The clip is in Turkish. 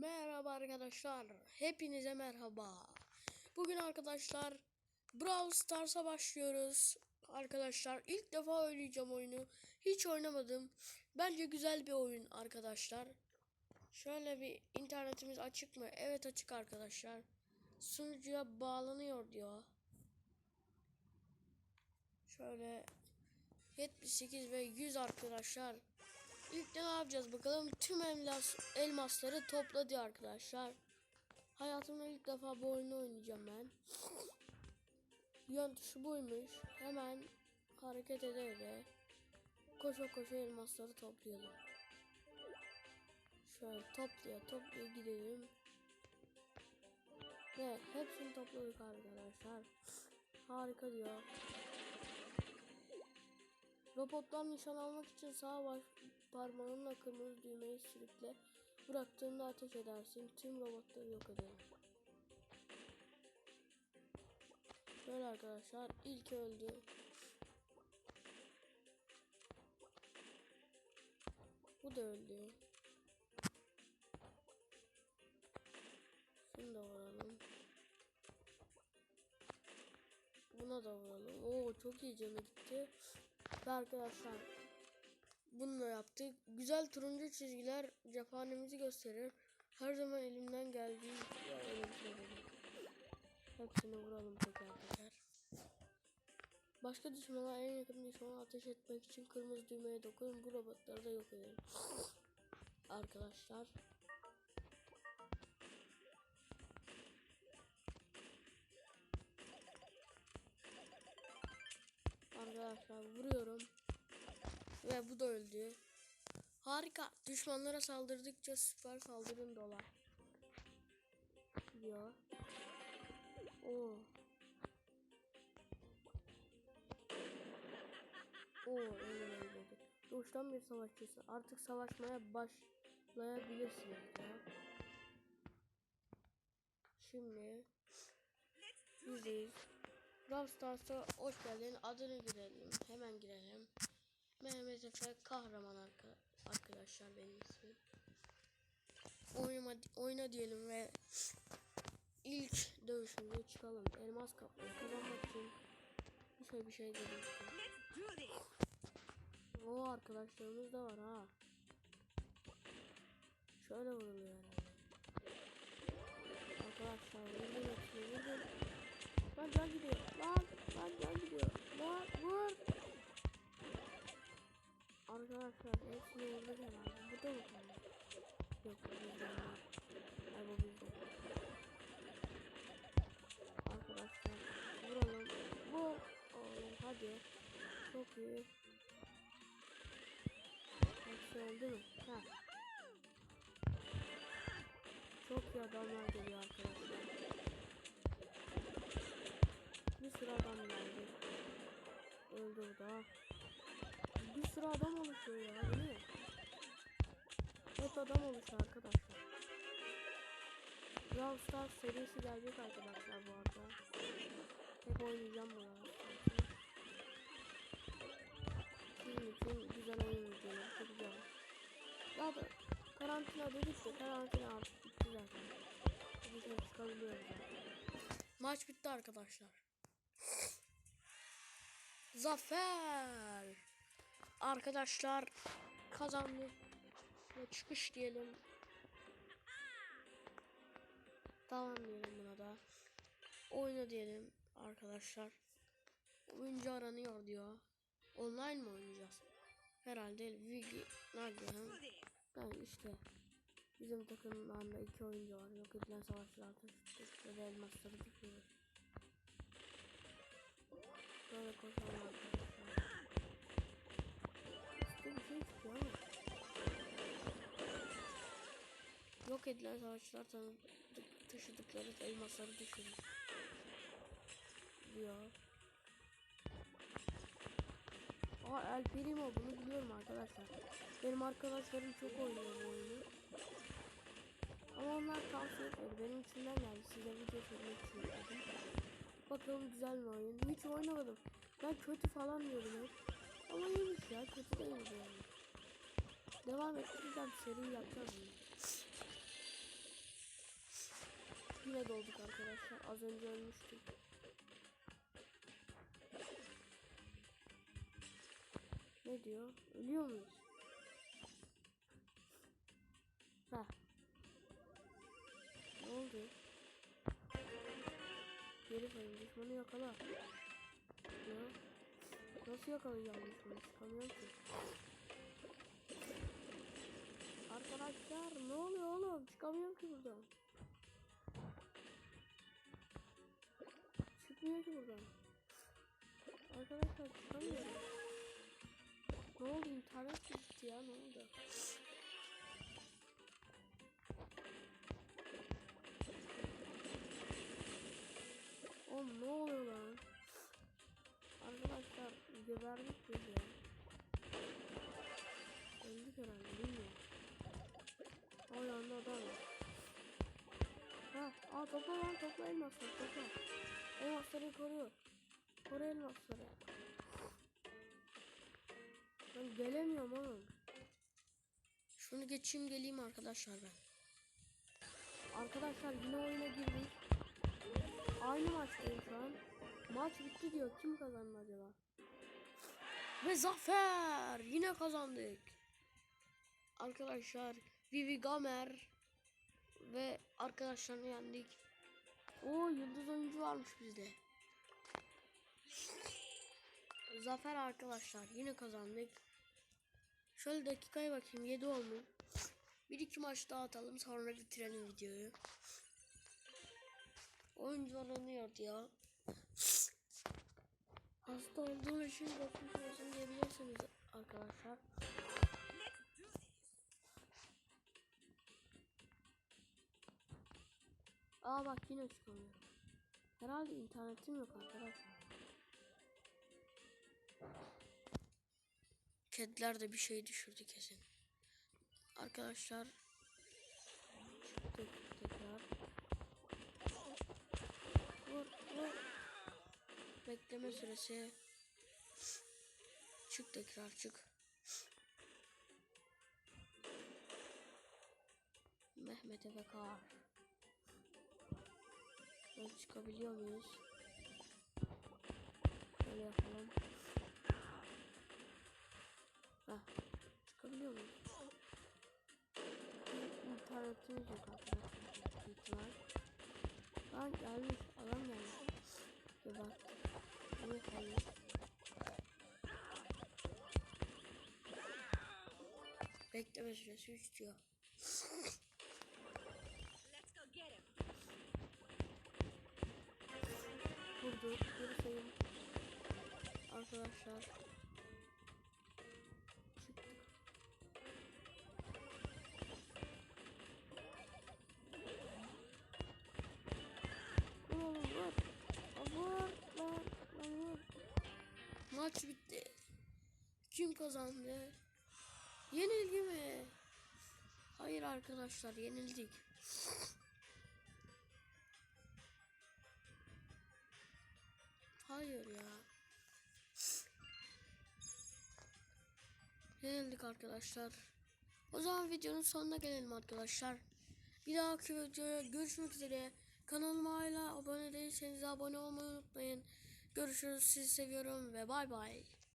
Merhaba arkadaşlar. Hepinize merhaba. Bugün arkadaşlar Brawl Stars'a başlıyoruz. Arkadaşlar ilk defa oynayacağım oyunu. Hiç oynamadım. Bence güzel bir oyun arkadaşlar. Şöyle bir internetimiz açık mı? Evet açık arkadaşlar. Sunucuya bağlanıyor diyor. Şöyle 78 ve 100 arkadaşlar. İlk ne yapacağız bakalım. Tüm elmas, elmasları topla diyor arkadaşlar. Hayatımda ilk defa bu oyunu oynayacağım ben. Yön tuşu buymuş. Hemen hareket ede koşa koşa elmasları toplayalım. Şöyle toplaya toplaya gidelim. Ve hepsini topladık arkadaşlar. Harika diyor. Robottan nişan almak için sağ baş parmağınla kırmızı düğmeyi sürükle. Bıraktığında ateş edersin. Tüm robotları yok edelim. Böyle arkadaşlar ilk öldü. Bu da öldü. Şunu da vuralım. Buna da vuralım. Oo çok iyi canı gitti. Ve arkadaşlar bunu yaptık. Güzel turuncu çizgiler cephanemizi gösterir. Her zaman elimden geldiği Hepsini vuralım teker teker. Başka düşmana en yakın düşmana ateş etmek için kırmızı düğmeye dokunun. Bu robotları da yok edelim. Arkadaşlar. Arkadaşlar vuruyorum. Ve bu da öldü. Harika. Düşmanlara saldırdıkça süper saldırın dolar. Diyor. Oo. Oo, öyle öyle. Doğuştan bir savaşçısı. Artık savaşmaya başlayabilirsiniz ya. Şimdi yüzdeyiz. Brawl hoş geldin. Adını girelim. Hemen girelim. Mehmet Efe kahraman arka, arkadaşlar benim ismim. Oynama, oyna diyelim ve ilk dövüşümüze çıkalım. Elmas kapmayı kazanmak için şey bir şey dedim. O arkadaşlarımız da var ha. Şöyle vuruluyor herhalde. Arkadaşlar vurdum vurdum. Lan can gidiyor. Lan lan can gidiyor. Lan vur. Arkadaşlar hepsini vurduk herhalde. Bu da mı? Yok bu bizden. Ay bu bizden. Arkadaşlar vuralım. Bu oğlum hadi. Çok iyi. Hepsi öldü mü? Ha. Çok iyi adamlar geliyor arkadaşlar. Bir sürü adam geldi. Öldü o da. Bir sürü adam oluşuyor ya değil mi? Hep adam oluşuyor arkadaşlar. Brawl Stars serisi gelecek arkadaşlar bu arada. Hep oynayacağım bunu. Sizin için güzel oyun videoları çekeceğim. Daha da karantina dedik de karantina artık bitti zaten. Bizim çıkabiliyoruz zaten. Maç bitti arkadaşlar. Zafer. Arkadaşlar kazandık. Ve çıkış diyelim. Tamam diyelim buna da. Oyna diyelim arkadaşlar. Oyuncu aranıyor diyor. Online mı oynayacağız? Herhalde Vigi Nagihan. Yani işte bizim takımdan da iki oyuncu var. Yok edilen savaşçılar ve elmasları tutuyoruz. Böyle arkadaşlar. Yok edilen savaşçılar tanıdık taşıdıkları elmasları düşürür. Diyor. Aa El Primo bunu biliyorum arkadaşlar. Benim arkadaşlarım çok oynuyor bu oyunu. Ama onlar tavsiye etmedi. Benim içimden geldi. Size video çekmek için dedim. Bakalım güzel mi oyun? Hiç oynamadım. Ben kötü falan diyordum hep. İyiymiş ya. Kötü değildi yani. Devam ettireceğim. Seri yapacağım yine dolduk arkadaşlar. Az önce ölmüştüm. Ne diyor? Ölüyor muyuz? Ha. Ne oldu? Geri sayın düşmanı yakala. Ya. Nasıl yakalayacağım düşmanı? Çıkamıyorum ki. Arkadaşlar ne oluyor oğlum? Çıkamıyorum ki buradan. Çıkmıyor ki buradan. Arkadaşlar çıkamıyorum. Ne oldu? İnternet gitti ya ne oldu? Oğlum ne oluyor geberdik biz ya. Öldük herhalde bilmiyorum. O yanda adam var. Ha, aa topla lan topla elmasları topla. Elmasları koruyor. Koru elmasları. Ben gelemiyorum oğlum. Şunu geçeyim geleyim arkadaşlar ben. Arkadaşlar yine oyuna girdik. Aynı maçtayım şu an. Maç bitti diyor. Kim kazandı acaba? Ve zafer! Yine kazandık. Arkadaşlar Vivi Gamer ve arkadaşlarını yendik. O yıldız oyuncu varmış bizde. Zafer arkadaşlar yine kazandık. Şöyle dakikaya bakayım 7 olmuş. Bir iki maç daha atalım sonra bitirelim videoyu. Oyuncular oynuyordu ya. Hasta olduğum için geçmiş olsun diyebilirsiniz arkadaşlar. Aa bak yine çıkamıyor. Herhalde internetim yok arkadaşlar. Kediler de bir şey düşürdü kesin. Arkadaşlar tekrar. Vur vur. Bekleme süresi. Çık tekrar çık. Mehmet Efe Kağar. Böyle çıkabiliyor muyuz? Şöyle yapalım. Heh, çıkabiliyor muyuz? İnternetimiz yok arkadaşlar. gelmiş, adam gelmiş. Bekleme süresi 3 diyor. Let's go get him. Vurdu. Geri sayım. Arkadaşlar. Maç bitti. Kim kazandı? Yenilgi mi? Hayır arkadaşlar yenildik. Hayır ya. Yenildik arkadaşlar. O zaman videonun sonuna gelelim arkadaşlar. Bir dahaki videoya görüşmek üzere. Kanalıma hala abone değilseniz abone olmayı unutmayın. Görüşürüz. Sizi seviyorum ve bay bay.